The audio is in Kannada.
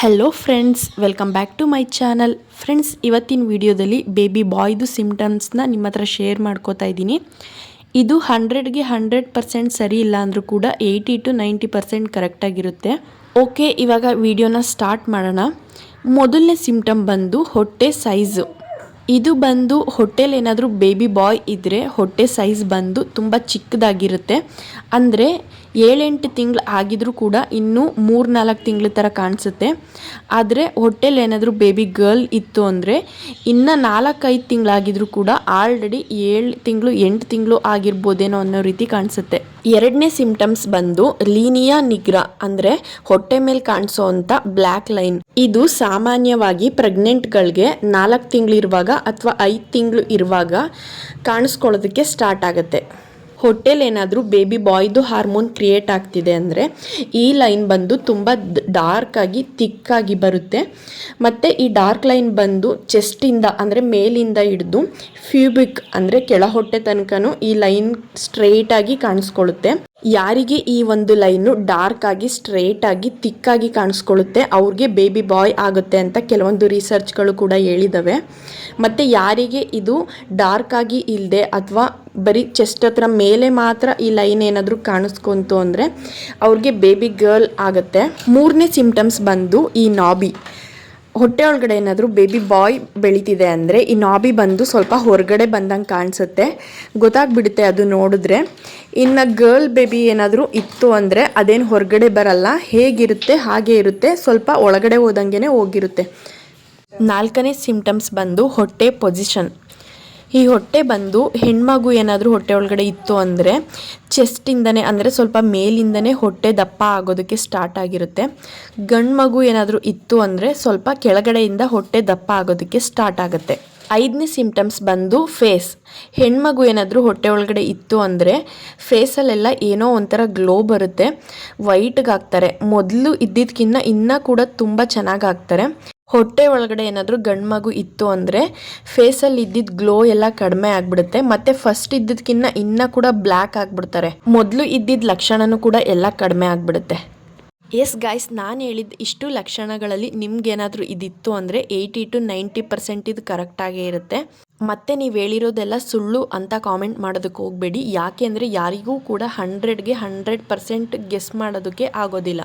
Hello friends welcome back to my channel friends ಇವತ್ತಿನ ವಿಡಿಯೋದಲ್ಲಿ ಬೇಬಿ ಬಾಯ್ದು ಸಿಮ್ಟಮ್ಸ್ನ ನಿಮ್ಮ ಹತ್ರ ಶೇರ್ ಮಾಡ್ಕೋತಾ ಇದ್ದೀನಿ. ಇದು ಹಂಡ್ರೆಡ್ಗೆ ಹಂಡ್ರೆಡ್ ಪರ್ಸೆಂಟ್ ಸರಿ ಇಲ್ಲ ಅಂದರೂ ಕೂಡ ಏಯ್ಟಿ ಟು ನೈಂಟಿ ಪರ್ಸೆಂಟ್ ಕರೆಕ್ಟಾಗಿರುತ್ತೆ ಓಕೆ ಇವಾಗ ವಿಡಿಯೋನ ಸ್ಟಾರ್ಟ್ ಮಾಡೋಣ. ಮೊದಲನೇ ಸಿಮ್ಟಮ್ ಬಂದು ಹೊಟ್ಟೆ ಸೈಜು ಇದು ಬಂದು ಹೊಟ್ಟೆಲಿ ಏನಾದರೂ ಬೇಬಿ ಬಾಯ್ ಇದ್ದರೆ ಹೊಟ್ಟೆ ಸೈಜ್ ಬಂದು ತುಂಬ ಚಿಕ್ಕದಾಗಿರುತ್ತೆ. ಅಂದರೆ ಏಳೆಂಟು ತಿಂಗಳು ಆಗಿದ್ರೂ ಕೂಡ ಇನ್ನೂ ಮೂರು ನಾಲ್ಕು ತಿಂಗಳ ಥರ ಕಾಣಿಸುತ್ತೆ. ಆದರೆ ಹೊಟ್ಟೆಲಿ ಏನಾದರೂ ಬೇಬಿ ಗರ್ಲ್ ಇತ್ತು ಅಂದರೆ ಇನ್ನು ನಾಲ್ಕೈದು ತಿಂಗಳಾಗಿದ್ರೂ ಕೂಡ ಆಲ್ರೆಡಿ ಏಳು ತಿಂಗಳು, ಎಂಟು ತಿಂಗಳು ಆಗಿರ್ಬೋದೇನೋ ಅನ್ನೋ ರೀತಿ ಕಾಣಿಸುತ್ತೆ. ಎರಡನೇ ಸಿಂಪ್ಟಮ್ಸ್ ಬಂದು ಲೀನಿಯಾ ನಿಗ್ರ ಅಂದರೆ ಹೊಟ್ಟೆ ಮೇಲೆ ಕಾಣಿಸೋ ಅಂತ ಬ್ಲ್ಯಾಕ್ ಲೈನ್. ಇದು ಸಾಮಾನ್ಯವಾಗಿ ಪ್ರೆಗ್ನೆಂಟ್ಗಳಿಗೆ ನಾಲ್ಕು ತಿಂಗಳಿರುವಾಗ ಅಥವಾ ಐದು ತಿಂಗಳು ಇರುವಾಗ ಕಾಣಿಸ್ಕೊಳ್ಳೋದಕ್ಕೆ ಸ್ಟಾರ್ಟ್ ಆಗುತ್ತೆ. ಹೊಟ್ಟೆಲಿ ಏನಾದರೂ ಬೇಬಿ ಬಾಯ್ದು ಹಾರ್ಮೋನ್ ಕ್ರಿಯೇಟ್ ಆಗ್ತಿದೆ ಅಂದರೆ ಈ ಲೈನ್ ಬಂದು ತುಂಬ ಡಾರ್ಕ್ ಆಗಿ ತಿಕ್ಕಾಗಿ ಬರುತ್ತೆ. ಮತ್ತು ಈ ಡಾರ್ಕ್ ಲೈನ್ ಬಂದು ಚೆಸ್ಟಿಂದ ಅಂದರೆ ಮೇಲಿಂದ ಹಿಡಿದು ಫ್ಯೂಬಿಕ್ ಅಂದರೆ ಕೆಳ ಹೊಟ್ಟೆ ತನಕನೂ ಈ ಲೈನ್ ಸ್ಟ್ರೈಟಾಗಿ ಕಾಣಿಸ್ಕೊಳ್ಳುತ್ತೆ ಯಾರಿಗೆ ಈ ಒಂದು ಲೈನು ಡಾರ್ಕ್ ಆಗಿ, ಸ್ಟ್ರೇಟ್ ಆಗಿ ತಿಕ್ಕಾಗಿ ಕಾಣಿಸ್ಕೊಳ್ಳುತ್ತೆ, ಅವ್ರಿಗೆ ಬೇಬಿ ಬಾಯ್ ಆಗುತ್ತೆ ಅಂತ ಕೆಲವೊಂದು ರಿಸರ್ಚ್ಗಳು ಕೂಡ ಹೇಳಿದವೆ. ಮತ್ತು ಯಾರಿಗೆ ಇದು ಡಾರ್ಕ್ ಆಗಿ ಇಲ್ಲದೆ ಅಥವಾ ಬರೀ ಚೆಸ್ಟ್ ಹತ್ರ ಮೇಲೆ ಮಾತ್ರ ಈ ಲೈನ್ ಏನಾದರೂ ಕಾಣಿಸ್ಕೊಂತು ಅಂದರೆ ಅವ್ರಿಗೆ ಬೇಬಿ ಗರ್ಲ್ ಆಗುತ್ತೆ. ಮೂರನೇ ಸಿಂಪ್ಟಮ್ಸ್ ಬಂದು ಈ ನಾಬಿ ಹೊಟ್ಟೆ ಒಳಗಡೆ ಏನಾದರೂ ಬೇಬಿ ಬಾಯ್ ಬೆಳೀತಿದೆ ಅಂದರೆ ಈ ನಾಬಿ ಬಂದು ಸ್ವಲ್ಪ ಹೊರಗಡೆ ಬಂದಂಗೆ ಕಾಣಿಸುತ್ತೆ. ಗೊತ್ತಾಗ್ಬಿಡುತ್ತೆ ಅದು ನೋಡಿದ್ರೆ. ಇನ್ನು ಗರ್ಲ್ ಬೇಬಿ ಏನಾದರೂ ಇತ್ತು ಅಂದರೆ ಅದೇನು ಹೊರಗಡೆ ಬರಲ್ಲ, ಹೇಗಿರುತ್ತೆ, ಹಾಗೆ ಇರುತ್ತೆ, ಸ್ವಲ್ಪ ಒಳಗಡೆ ಹೋದಂಗೆ ಹೋಗಿರುತ್ತೆ. ನಾಲ್ಕನೇ ಸಿಂಪ್ಟಮ್ಸ್ ಬಂದು ಹೊಟ್ಟೆ ಪೊಸಿಷನ್ ಈ ಹೊಟ್ಟೆ ಬಂದು ಹೆಣ್ಮಗು ಏನಾದರೂ ಹೊಟ್ಟೆ ಒಳಗಡೆ ಇತ್ತು ಅಂದರೆ ಚೆಸ್ಟಿಂದನೇ ಅಂದರೆ ಸ್ವಲ್ಪ ಮೇಲಿಂದನೇ ಹೊಟ್ಟೆ ದಪ್ಪ ಆಗೋದಕ್ಕೆ ಸ್ಟಾರ್ಟ್ ಆಗಿರುತ್ತೆ. ಗಂಡು ಮಗು ಏನಾದರೂ ಇತ್ತು ಅಂದರೆ ಸ್ವಲ್ಪ ಕೆಳಗಡೆಯಿಂದ ಹೊಟ್ಟೆ ದಪ್ಪ ಆಗೋದಕ್ಕೆ ಸ್ಟಾರ್ಟ್ ಆಗುತ್ತೆ. ಐದನೇ ಸಿಂಪ್ಟಮ್ಸ್ ಬಂದು ಫೇಸ್ ಹೆಣ್ಮಗು ಏನಾದರೂ ಹೊಟ್ಟೆ ಒಳಗಡೆ ಇತ್ತು ಅಂದರೆ ಫೇಸಲ್ಲೆಲ್ಲ ಏನೋ ಒಂಥರ ಗ್ಲೋ ಬರುತ್ತೆ. ವೈಟ್ಗೆ ಹಾಕ್ತಾರೆ ಮೊದಲು ಇದ್ದಿದ್ದಕ್ಕಿಂತ ಇನ್ನೂ ಕೂಡ ತುಂಬ ಚೆನ್ನಾಗಿ ಹಾಕ್ತಾರೆ ಹೊಟ್ಟೆ ಒಳಗಡೆ ಏನಾದರೂ ಗಂಡು ಮಗು ಇತ್ತು ಅಂದರೆ ಫೇಸಲ್ಲಿ ಇದ್ದಿದ್ದ ಗ್ಲೋ ಎಲ್ಲ ಕಡಿಮೆ ಆಗಿಬಿಡುತ್ತೆ. ಮತ್ತು ಫಸ್ಟ್ ಇದ್ದಿದ್ದಕ್ಕಿಂತ ಇನ್ನೂ ಕೂಡ ಬ್ಲ್ಯಾಕ್ ಆಗಿಬಿಡ್ತಾರೆ. ಮೊದಲು ಇದ್ದಿದ್ದ ಲಕ್ಷಣವೂ ಕೂಡ ಎಲ್ಲ ಕಡಿಮೆ ಆಗಿಬಿಡುತ್ತೆ. ಎಸ್ ಗಾಯ್ಸ್ ನಾನು ಹೇಳಿದ ಇಷ್ಟು ಲಕ್ಷಣಗಳಲ್ಲಿ ನಿಮ್ಗೇನಾದರೂ ಇದಿತ್ತು ಅಂದರೆ ಏಯ್ಟಿ ಟು ನೈಂಟಿ ಪರ್ಸೆಂಟ್ ಇದು ಕರೆಕ್ಟಾಗೇ ಇರುತ್ತೆ. ಮತ್ತೆ ನೀವು ಹೇಳಿರೋದೆಲ್ಲ ಸುಳ್ಳು ಅಂತ ಕಾಮೆಂಟ್ ಮಾಡೋದಕ್ಕೆ ಹೋಗಬೇಡಿ. ಯಾಕೆ ಅಂದರೆ ಯಾರಿಗೂ ಕೂಡ ಹಂಡ್ರೆಡ್ಗೆ ಹಂಡ್ರೆಡ್ ಪರ್ಸೆಂಟ್ ಗೆಸ್ ಮಾಡೋದಕ್ಕೆ ಆಗೋದಿಲ್ಲ.